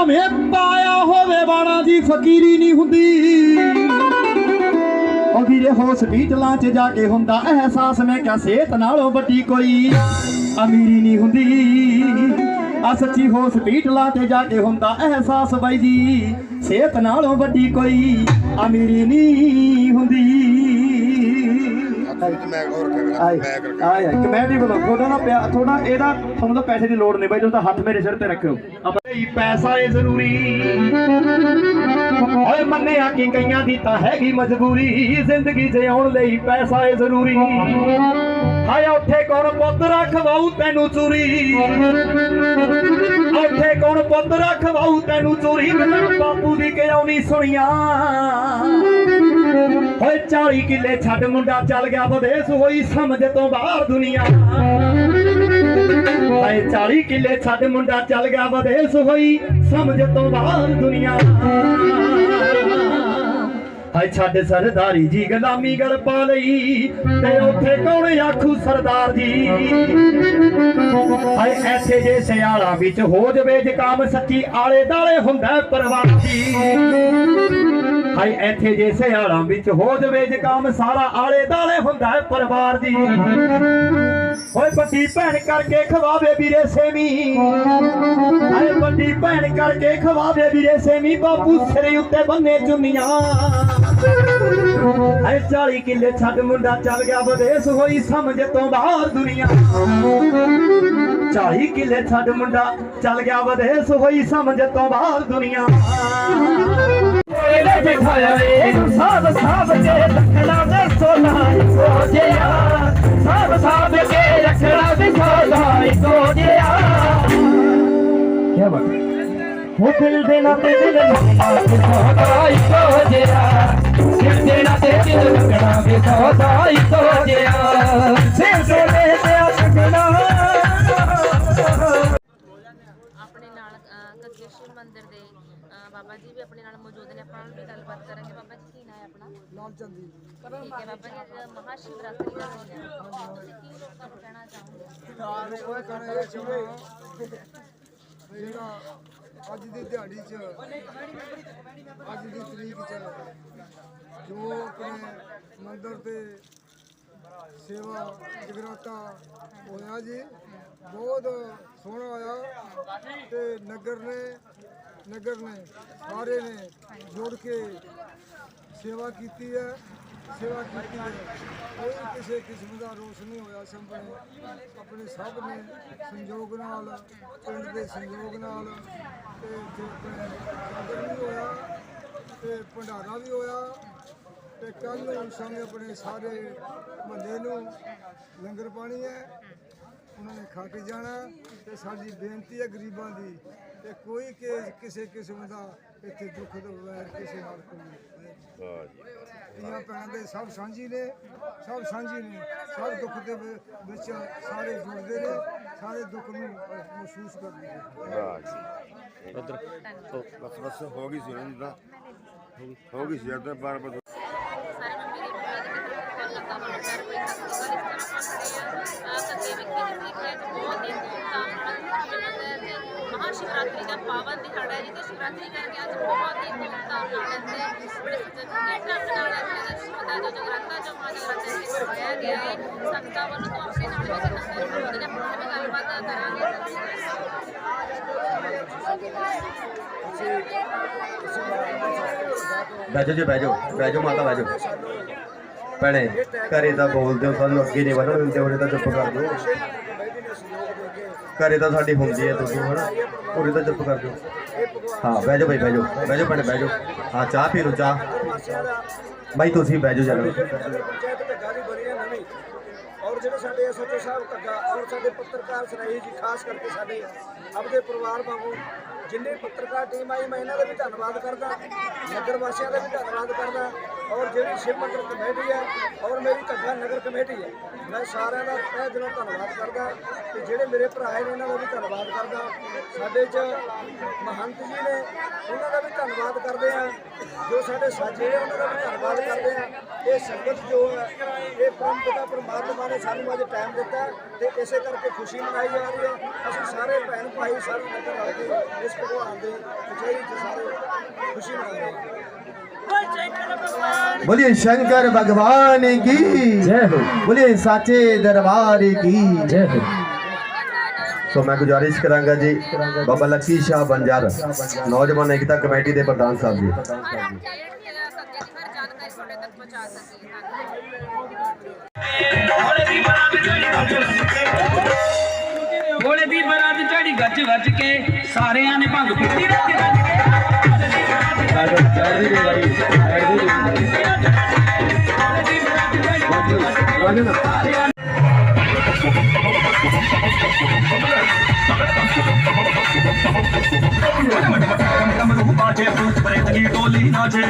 ਭਾਵੇਂ ਪਾਇਆ ਹੋਵੇ ਬਾਣਾ ਦੀ ਫਕੀਰੀ ਨਹੀਂ ਹੁੰਦੀ। ਉਹ ਵੀਰੇ ਹਸਪੀਟਲਾਂ 'ਚ ਜਾ ਕੇ ਹੁੰਦਾ ਅਹਿਸਾਸ ਮੈਂ ਕਿਹਾ ਸਿਹਤ ਨਾਲੋਂ ਵੱਡੀ ਕੋਈ ਅਮੀਰੀ ਨਹੀਂ ਹੁੰਦੀ। ਆ ਸੱਚੀ ਹਸਪੀਟਲਾਂ ਤੇ ਜਾ ਕੇ ਹੁੰਦਾ ਅਹਿਸਾਸ ਬਾਈ ਜੀ ਸਿਹਤ ਨਾਲੋਂ ਵੱਡੀ ਕੋਈ ਅਮੀਰੀ ਨਹੀਂ ਹੁੰਦੀ। ਆਏ ਕਮੇਟੀ ਵੱਲੋਂ ਥੋੜਾ ਨਾ ਪਿਆ ਥੋੜਾ ਇਹਦਾ ਤੁਹਾਨੂੰ ਤਾਂ ਪੈਸੇ ਦੀ ਲੋੜ ਨਹੀਂ ਬਾਈ ਤੁਸੀਂ ਤਾਂ ਹੱਥ ਮੇਰੇ ਸਿਰ ਤੇ ਰੱਖਿਓ। ਹੀ ਪੈਸਾ ਏ ਜ਼ਰੂਰੀ। ਓਏ ਮੰਨਿਆ ਕਿ ਕਈਆਂ ਦੀ ਤਾਂ ਹੈਗੀ ਮਜਬੂਰੀ। ਜ਼ਿੰਦਗੀ ਜਿਉਣ ਲਈ ਪੈਸਾ ਏ ਜ਼ਰੂਰੀ। ਹਾਏ, ਉੱਥੇ ਕੌਣ ਪੁੱਤ ਰਖਵਾਉ ਤੈਨੂੰ ਚੂਰੀ? ਉੱਥੇ ਕੌਣ ਪੁੱਤ ਰਖਵਾਉ ਤੈਨੂੰ ਚੂਰੀ? ਮੈਨੂੰ ਬਾਪੂ ਦੀ ਕਿਉਂ ਸੁਣੀਆਂ? ਓਏ 40 ਕਿੱਲੇ ਛੱਡ ਮੁੰਡਾ ਚੱਲ ਗਿਆ, ਵਿਦੇਸ਼ ਹੋਈ ਸਮਝ ਤੋਂ ਬਾਹਰ ਦੁਨੀਆ। ਓਏ 40 ਕਿੱਲੇ ਛੱਡ ਮੁੰਡਾ ਚੱਲ ਗਿਆ ਵਿਦੇਸ਼ ਹੋਈ ਸਮਝ ਤੋਂ ਬਾਹਰ ਦੁਨੀਆ। ਹਾਏ, ਛੱਡ ਸਰਦਾਰੀ ਜੀ, ਗੁਲਾਮੀ ਗਲ ਪਾ ਲਈ ਤੇ ਉੱਥੇ ਕੌਣ ਆਖੂ ਸਰਦਾਰ ਜੀ? ਹਾਏ, ਐਸੇ ਜੇ ਸਿਆਲਾਂ ਵਿੱਚ ਹੋ ਜਵੇ ਜ਼ੁਕਾਮ ਸੱਚੀ ਆਲੇ ਦਾਲੇ ਹੁੰਦਾ ਪਰਵਾਰ ਜੀ। ਹਾਏ ਇੱਥੇ ਜੇ ਸਿਆਲਾਂ ਵਿੱਚ ਹੋ ਜਵੇ ਜ਼ੁਕਾਮ ਸਾਰਾ ਆਲੇ ਦਾਲੇ ਹੁੰਦਾ ਹੈ ਪਰਿਵਾਰ ਦੀ ਓਏ ਵੱਡੀ ਭੈਣ ਕਰਕੇ ਖਵਾਵੇ ਵੀਰੇ ਸੇਮੀ। ਹਾਏ ਵੱਡੀ ਭੈਣ ਕਰਕੇ ਖਵਾਵੇ ਵੀਰੇ ਸੇਮੀ, ਬਾਪੂ ਸਿਰੇ ਉੱਤੇ ਬੰਨੇ ਚੁੰਨੀਆਂ। ਹਾਏ 40 ਕਿੱਲੇ ਛੱਡ ਮੁੰਡਾ ਚੱਲ ਗਿਆ ਵਿਦੇਸ਼, ਹੋਈ ਸਮਝ ਤੋਂ ਬਾਹਰ ਦੁਨੀਆ। 40 ਕਿੱਲੇ ਛੱਡ ਮੁੰਡਾ ਚੱਲ ਗਿਆ ਵਿਦੇਸ਼, ਹੋਈ ਸਮਝ ਤੋਂ ਬਾਹਰ ਦੁਨੀਆ। ਇਹਨੇ ਦਿਖਾਇਆ ਏ ਸਾਬ ਸਾਬ ਕੇ ਰੱਖਣਾ ਦੇ ਸੋਨਾ ਇੱਕੋ ਜਿਹਾ ਸਾਬ ਸਾਬ ਕੇ ਰੱਖਣਾ ਦੇ ਸੋਨਾ ਇੱਕੋ ਜਿਹਾ। ਕੀ ਬਾਤ ਹੋ। ਦਿਲ ਦੇ ਨਾ ਤੇ ਦਿਲ ਲੱਗਣਾ ਸੋਦਾ ਇੱਕੋ ਜਿਹਾ। ਦਿਲ ਦੇ ਨਾ ਤੇ ਦਿਲ ਲੱਗਣਾ ਸੋਦਾ ਇੱਕੋ ਜਿਹਾ। ਸਿਰ ਤੇ ਲੈ ਤੇ ਅਟਕਣਾ ਆਪਣੇ ਨਾਲ ਸ਼ਿਵ ਮੰਦਿਰ ਦੇ ਬਾਬਾ ਜੀ ਵੀ ਆਪਣੇ ਨਾਲ ਮੌਜੂਦ ਨੇ। ਆਪਾਂ ਨਾਲ ਵੀ ਗੱਲਬਾਤ ਕਰਾਂਗੇ। ਬਾਬਾ ਜੀ ਲਾਲਚੰਦ ਜੀ ਠੀਕ ਹੈ ਬਾਬਾ ਜੀ ਅੱਜ ਮਹਾ ਸ਼ਿਵਰਾਤਰੀ ਦਾ ਦਿਨ ਹੈ। ਤੁਸੀਂ ਕੀ ਲੋਕਾਂ ਨੂੰ ਕਹਿਣਾ ਚਾਹੋਗੇ? ਉਹ ਕਹਿਣਾ ਇਹ ਚਾਹੁੰਦੇ ਵੀ ਜਿਹੜਾ ਅੱਜ ਦੀ ਦਿਹਾੜੀ 'ਚ ਅੱਜ ਦੀ ਤਰੀਕ 'ਚ ਜੋ ਆਪਣੇ ਮੰਦਰ ਤੇ ਸੇਵਾ ਜਗਰਾਤਾ ਹੋਇਆ ਜੀ ਬਹੁਤ ਸੋਹਣਾ ਹੋਇਆ ਤੇ ਨਗਰ ਨੇ ਨਗਰ ਨੇ ਸਾਰੇ ਨੇ ਜੁੜ ਕੇ ਸੇਵਾ ਕੀਤੀ ਹੈ, ਸੇਵਾ ਕੀਤੀ ਹੈ। ਕੋਈ ਕਿਸੇ ਕਿਸਮ ਦਾ ਰੋਸ ਨਹੀਂ ਹੋਇਆ ਸਭ ਨੇ ਆਪਣੇ ਸਭ ਨੇ ਸੰਯੋਗ ਨਾਲ, ਪਿੰਡ ਦੇ ਸੰਯੋਗ ਨਾਲ ਤੇ ਇੱਥੇ ਵੀ ਹੋਇਆ ਤੇ ਭੰਡਾਰਾ ਵੀ ਹੋਇਆ ਤੇ ਕੱਲ ਨੂੰ ਸੰਗ ਆਪਣੇ ਸਾਰੇ ਮਹੱਲੇ ਨੂੰ ਲੰਗਰ ਪਾਣੀ ਹੈ। ਉਹਨਾਂ ਨੇ ਖਾ ਕੇ ਜਾਣਾ ਤੇ ਸਾਡੀ ਬੇਨਤੀ ਹੈ ਗਰੀਬਾਂ ਦੀ ਤੇ ਕੋਈ ਕਿ ਕਿਸੇ ਕਿਸਮ ਦਾ ਇੱਥੇ ਦੁੱਖ ਦਾ ਵੈਰ ਕਿਸੇ ਨਾਲ ਕੋਈ ਧੀਆਂ ਭੈਣਾਂ ਦੇ ਸਭ ਸਾਂਝੀ ਨੇ ਸਭ ਸਾਂਝੀ ਨੇ। ਸਭ ਦੁੱਖ ਦੇ ਵਿੱਚ ਸਾਰੇ ਜੁੜਦੇ ਨੇ ਸਾਰੇ ਦੁੱਖ ਨੂੰ ਮਹਿਸੂਸ ਕਰਦੇ ਨੇ। ਬਸ ਬਸ ਹੋ ਗਈ ਸੀ ਤਾਂ। ਹੋ ਗਈ ਸੀ ਤਾਂ ਬਾਰ ਬਾਰ ਸ਼ਿਵਰਾਤਰੀ ਦਾ ਪਾਵਨ ਦਿਹਾੜਾ ਹੈ ਜੀ, ਤੇ ਸ਼ਿਵਰਾਤਰੀ ਕਰਕੇ ਅੱਜ ਬਹੁਤ ਹੀ ਧੂਮਧਾਮ ਨਾਲ ਇੱਥੇ ਬੜੇ ਸੁਚੱਜੇ ਢੰਗ ਨਾਲ ਇੱਥੇ ਦਾ ਜੋ ਜਗਰਾਤਾ ਜੋ ਮਹਾ ਜਗਰਾਤਾ ਇੱਥੇ ਕਰਵਾਇਆ ਗਿਆ ਹੈ। ਸੰਗਤਾਂ ਵੱਲੋਂ ਤੋਂ ਆਪਣੇ ਨਾਲ ਵੀ ਜਿੰਨਾ ਮੌਜੂਦ ਨੇ ਆਪਾਂ ਵੀ ਗੱਲਬਾਤ ਕਰਾਂਗੇ। ਬੈਜੋ ਜੀ ਬੈਜੋ ਬੈਜੋ ਮਾਤਾ ਬੈਜੋ ਭੈਣੇ, ਘਰੇ ਤਾਂ ਬੋਲਦੇ ਹੋ, ਸਾਨੂੰ ਅੱਗੇ ਨਹੀਂ ਵਧਣ ਦਿੰਦੇ ਉਹਨੇ ਤਾਂ ਚੁੱਪ ਕਰ ਦਿਓ ਘਰੇ ਤਾਂ ਸਾਡੀ ਹੁੰਦੀ ਹੈ ਤੁਸੀਂ ਹਣਾ ਉਹਨੇ ਤਾਂ ਚੁੱਪ ਕਰ ਦਿਓ ਹਾਂ ਬੈਜੋ ਭਾਈ ਬੈਜੋ ਬੈਜੋ ਭੈਣੇ ਬੈਜੋ ਹਾਂ, ਚਾਹ ਪੀ ਲਓ, ਚਾਹ। ਭਾਈ ਤੁਸੀਂ ਬੈਜੋ ਜਰਾ ਪੰਚਾਇਤ ਘੱਗਾ ਦੀ ਬਣੀ ਹੈ ਨਵੀਂ ਔਰ ਜਿਹੜੇ ਸਾਡੇ ਐਸਓਚਓ ਸਾਹਿਬ ਘੱਗਾ ਔਰ ਸਾਡੇ ਪੱਤਰਕਾਰ ਸਰਾਹੀ ਜੀ, ਖਾਸ ਕਰਕੇ ਸਾਡੇ ਆਪਦੇ ਪਰਿਵਾਰ ਵਾਂਗੂ, ਜਿੰਨੇ ਪੱਤਰਕਾਰ ਟੀਮ ਆਈ, ਮੈਂ ਇਹਨਾਂ ਦਾ ਵੀ ਧੰਨਵਾਦ ਕਰਦਾ। ਨਗਰ ਵਾਸੀਆਂ ਦਾ ਵੀ ਧੰਨਵਾਦ ਕਰਦਾ। ਔਰ ਜਿਹੜੀ ਸ਼ਿਵ ਮੰਦਰ ਕਮੇਟੀ ਹੈ ਔਰ ਮੇਰੀ ਘੱਗਾ ਨਗਰ ਕਮੇਟੀ ਹੈ, ਮੈਂ ਸਾਰਿਆਂ ਦਾ ਤਹਿ ਦਿਲੋਂ ਧੰਨਵਾਦ ਕਰਦਾ ਤੇ ਜਿਹੜੇ ਮੇਰੇ ਭਰਾ ਨੇ ਇਹਨਾਂ ਦਾ ਵੀ ਧੰਨਵਾਦ ਕਰਦਾ। ਸਾਡੇ 'ਚ ਮਹੰਤ ਜੀ ਨੇ ਉਹਨਾਂ ਦਾ ਵੀ ਧੰਨਵਾਦ ਕਰਦੇ ਆ ਜੋ ਸਾਡੇ ਸਾਜੇ ਨੇ ਉਹਨਾਂ ਦਾ ਵੀ ਧੰਨਵਾਦ ਕਰਦੇ ਆ ਇਹ ਸੰਗਤ ਜੋ ਹੈ, ਇਹ ਪਰਮ ਪਿਤਾ ਪਰਮਾਤਮਾ ਨੇ ਸਾਨੂੰ ਅੱਜ ਟਾਈਮ ਦਿੱਤਾ ਤੇ ਇਸੇ ਕਰਕੇ ਖੁਸ਼ੀ ਮਨਾਈ ਜਾ ਰਹੀ ਹੈ ਅਸੀਂ ਸਾਰੇ ਭੈਣ ਭਾਈ, ਸਾਰੇ ਨਗਰ ਰਲ ਕੇ ਇਸ ਭਗਵਾਨ ਦੇ ਕਚਹਿਰੀ 'ਚ ਸਾਰੇ ਖੁਸ਼ੀ ਮਨਾ ਰਹੇ ਹਾਂ। बोलिए शंकर भगवान की ਜੈ ਹੋ बोलिए साचे दरबार की ਜੈ ਹੋ ਸੋ ਮੈਂ ਗੁਜ਼ਾਰਿਸ਼ ਕਰਾਂਗਾ ਜੀ ਬਾਬਾ ਲੱਕੀ ਸ਼ਾਹ ਬੰਜਾਰ ਨੌਜਵਾਨ ਏਕਤਾ ਕਮੇਟੀ ਦੇ ਪ੍ਰਧਾਨ ਸਾਹਿਬ ਜੀ ਹਰ ਅਪਡੇਟ ਤੇ ਸੱਜੇ ਦੀ ਹਰ ਜਾਣਕਾਰੀ ਤੁਹਾਡੇ ਤੱਕ ਪਹੁੰਚਾ ਸਕੀਏ ਧੰਨਵਾਦ ਭੋਲੇ ਦੀ ਬਰਾਤ ਚੜੀ ਗੱਜ ਵੱਜ ਕੇ ਸਾਰਿਆਂ ਨੇ ਭੰਗ ਪੀਤੀ ਰੱਜ ਰੱਜ ਕੇ ਕਮਰੂ ਬਾਜੇ ਭੂਤ ਪ੍ਰੇਤ ਦੀ ਟੋਲੀ ਨਾਚੇ